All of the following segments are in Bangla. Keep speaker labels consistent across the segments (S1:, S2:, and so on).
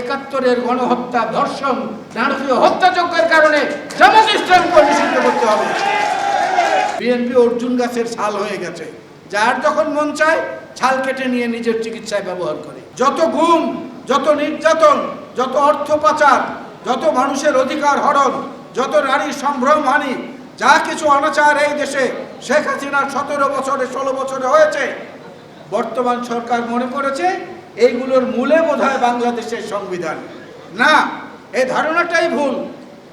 S1: একাত্তরের গণহত্যা, ধর্ষণ, নারকীয় হত্যাযজ্ঞের কারণে জামাত ইসলামকে নিষিদ্ধ করতে হবে। বিএনপি অর্জুন গাছের ছাল হয়ে গেছে। যার যখন মন চায়, ছাল কেটে নিয়ে নিজের চিকিৎসায় ব্যবহার করে। যত গুম যত নির্যাতন, যত অর্থ পাচার, যত মানুষের অধিকার হরণ, যত নারীর সম্ভ্রম হানি, যা কিছু অনাচার এই দেশে শেখ হাসিনার সতেরো বছরে, ষোলো বছরে হয়েছে, বর্তমান সরকার মনে করেছে এইগুলোর মূলে বোধহয় বাংলাদেশের সংবিধান। না এই ধারণাটাই ভুল।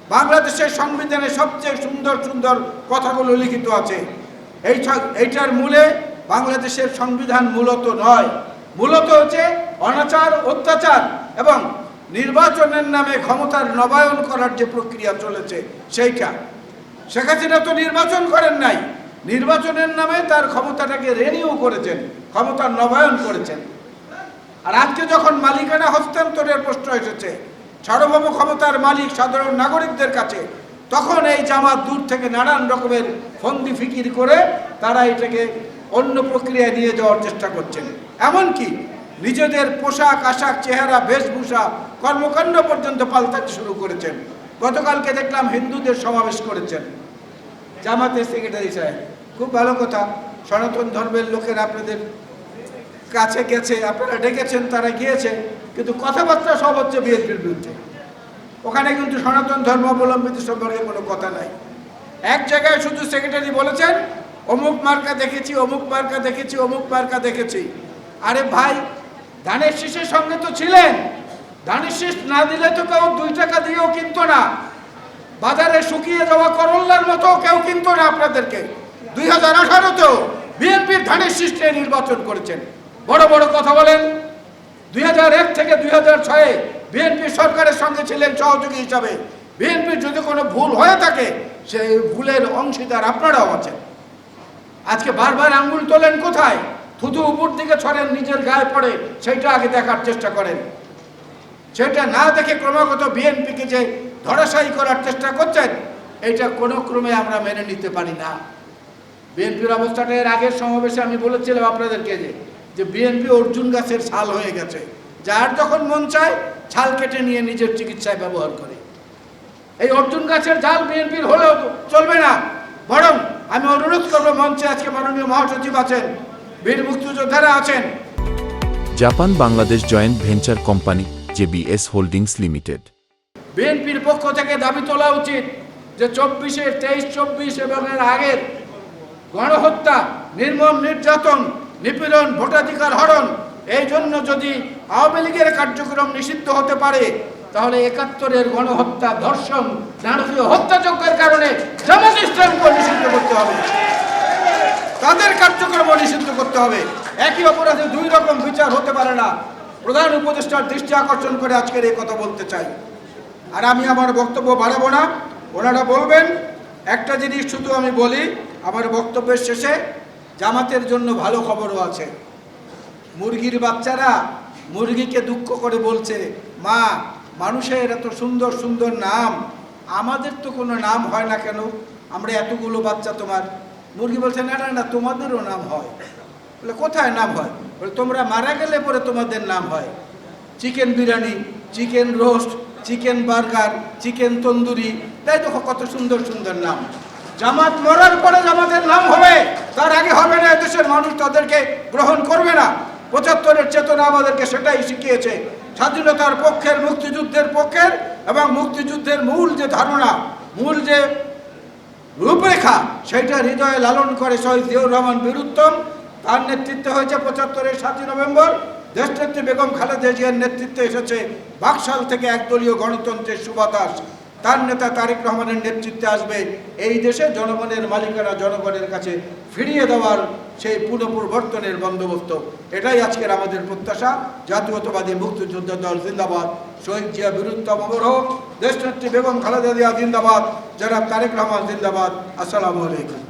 S1: বাংলাদেশের সংবিধানে সবচেয়ে সুন্দর সুন্দর কথাগুলো লিখিত আছে। এই এইটার মূলে বাংলাদেশের সংবিধান মূলত নয়। মূলত হচ্ছে অনাচার, অত্যাচার এবং নির্বাচনের নামে ক্ষমতার নবায়ন করার যে প্রক্রিয়া চলেছে, সেইটা। শেখ হাসিনা তো নির্বাচন করেন নাই। নির্বাচনের নামে তার ক্ষমতাটাকে রেনিউ করেছেন, ক্ষমতার নবায়ন করেছেন। আর আজকে যখন মালিকানা হস্তান্তরের প্রশ্ন এসেছে, সার্বভৌম ক্ষমতার মালিক সাধারণ নাগরিকদের কাছে, তখন এই জামাত দূর থেকে নানান রকমের ফন্দি ফিকির করে তারা এটাকে অন্য প্রক্রিয়ায় নিয়ে যাওয়ার চেষ্টা করছেন। এমনকি নিজেদের পোশাক, আশাক, চেহারা, বেশভূষা, কর্মকাণ্ড পর্যন্ত পাল্টাতে শুরু করেছেন। গতকালকে দেখলাম হিন্দুদের সমাবেশ করেছেন। জামাতের সেক্রেটারি সাহেব, খুব ভালো কথা। সনাতন ধর্মের লোকের আপনাদের কাছে গেছে, আপনারা ডেকেছেন, তারা গিয়েছে কিন্তু কথাবার্তা সব হচ্ছে বিএনপির বিরুদ্ধে। ওখানে কিন্তু সনাতন ধর্মাবলম্বীদের সম্পর্কে কোনো কথা নাই। এক জায়গায় শুধু সেক্রেটারি বলেছেন, অমুক মার্কা দেখেছি, অমুক মার্কা দেখেছি, অমুক মার্কা দেখেছি। আরে ভাই, ধানের শীষের সঙ্গে তো ছিলেন। ধানের শীষ না দিলে তো কেউ দুই টাকা দিয়েও কিনতো না। বাজারে শুকিয়ে যাওয়া করল্লার মতো কেউ কিনতো না আপনাদেরকে। দুই হাজার আঠারোতেও বিএনপির ধানের শীষ নির্বাচন করেছেন। বড় বড় কথা বলেন। দুই থেকে দুই হাজার ছয়ে বিএনপি সরকারের সঙ্গে ছিলেন সহযোগী হিসাবে। বিএনপির যদি কোনো ভুল হয়ে থাকে, সেই ভুলের অংশীদার আপনারাও আছেন। আজকে বারবার আঙ্গুল তোলেন কোথায়? থুতু উপর দিকে ছড়েন, নিজের গায়ে পড়ে, সেইটা আগে দেখার চেষ্টা করেন। সেটা না দেখে ক্রমাগত বিএনপিকে যে ধরাশায়ী করার চেষ্টা করছেন, এটা কোনো ক্রমে আমরা মেনে নিতে পারি না। বিএনপির অবস্থাটা এর আগের সমাবেশে আমি বলেছিলাম আপনাদেরকে যে যে বিএনপি অর্জুন গাছের ছাল হয়ে গেছে। যার যখন মন চায় ছাল কেটে নিয়ে নিজের চিকিৎসায় ব্যবহার করে। এই অর্জুন গাছের ঝাল বিএনপির হলেও চলবে না। বরং আমি অনুরোধ করব মঞ্চে আজকে মাননীয় মহাসচিব আছেন বীর মুক্তিযোদ্ধারা আছেন।
S2: Japan Bangladesh joint venture company JBS holdings limited.
S1: বিএনপির পক্ষ থেকে দাবি তোলা উচিত যে চব্বিশের তেইশ চব্বিশ এবং এর আগের গণহত্যা নির্মম নির্যাতন নিপীড়ন, ভোটাধিকার হরণ, এই জন্য যদি আওয়ামী লীগের কার্যক্রম নিষিদ্ধ হতে পারে, তাহলে একাত্তরের গণহত্যা, ধর্ষণ, নারকীয় হত্যাযজ্ঞের কারণে নিষিদ্ধ করতে হবে। তাদের কার্যক্রম নিষিদ্ধ করতে হবে। একই অপরাধে দুই রকম বিচার হতে পারে না। প্রধান উপদেষ্টার দৃষ্টি আকর্ষণ করে আজকের এই কথা বলতে চাই। আর আমি আমার বক্তব্য বাড়াবো না, ওনারা বলবেন, একটা জিনিস শুধু আমি বলি, আমার বক্তব্যের শেষে জামাতের জন্য ভালো খবরও আছে। মুরগির বাচ্চারা মুরগিকে দুঃখ করে বলছে, মা, মানুষের এত সুন্দর সুন্দর নাম, আমাদের তো কোনো নাম হয় না কেন? আমরা এতগুলো বাচ্চা তোমার। মুরগি বলছে, না না না, তোমাদেরও নাম হয়। বলে, কোথায় নাম হয়? বলে, তোমরা মারা গেলে পরে তোমাদের নাম হয়। Chicken biryani, chicken roast, chicken burger, chicken tandoori, তাই দেখো কত সুন্দর সুন্দর নাম। জামাত মরার পরে জামাতের নাম হবে, তার আগে হবে না দেশের মানুষ তাদেরকে গ্রহণ করবে না। পঁচাত্তরের চেতনা আমাদেরকে সেটাই শিখিয়েছে। স্বাধীনতার পক্ষের, মুক্তিযুদ্ধের পক্ষের এবং মুক্তিযুদ্ধের মূল যে ধারণা, মূল যে রূপরেখা, সেটা হৃদয়ে লালন করে শহীদ জিয়াউর রহমান বীরুত্তম। তার নেতৃত্বে হয়েছে পঁচাত্তরের সাতই নভেম্বর। দেশনেত্রী বেগম খালেদা জিয়ার নেতৃত্বে এসেছে বাকশাল থেকে একদলীয় গণতন্ত্রের সুবাতাস। তার নেতা তারেক রহমানের নেতৃত্বে আসবে। এই দেশে জনগণের মালিকানা জনগণের কাছে ফিরিয়ে দেওয়ার সেই পুনঃপরিবর্তনের বন্দোবস্ত। এটাই আজকের আমাদের প্রত্যাশা। জাতীয়তাবাদী মুক্তিযুদ্ধ দল জিন্দাবাদ। শহীদ জিয়া বীরুত্তম অমর দেশনেত্রী বেগম খালেদা জিয়া জিন্দাবাদ। জনাব তারেক রহমান জিন্দাবাদ। আসসালামু আলাইকুম।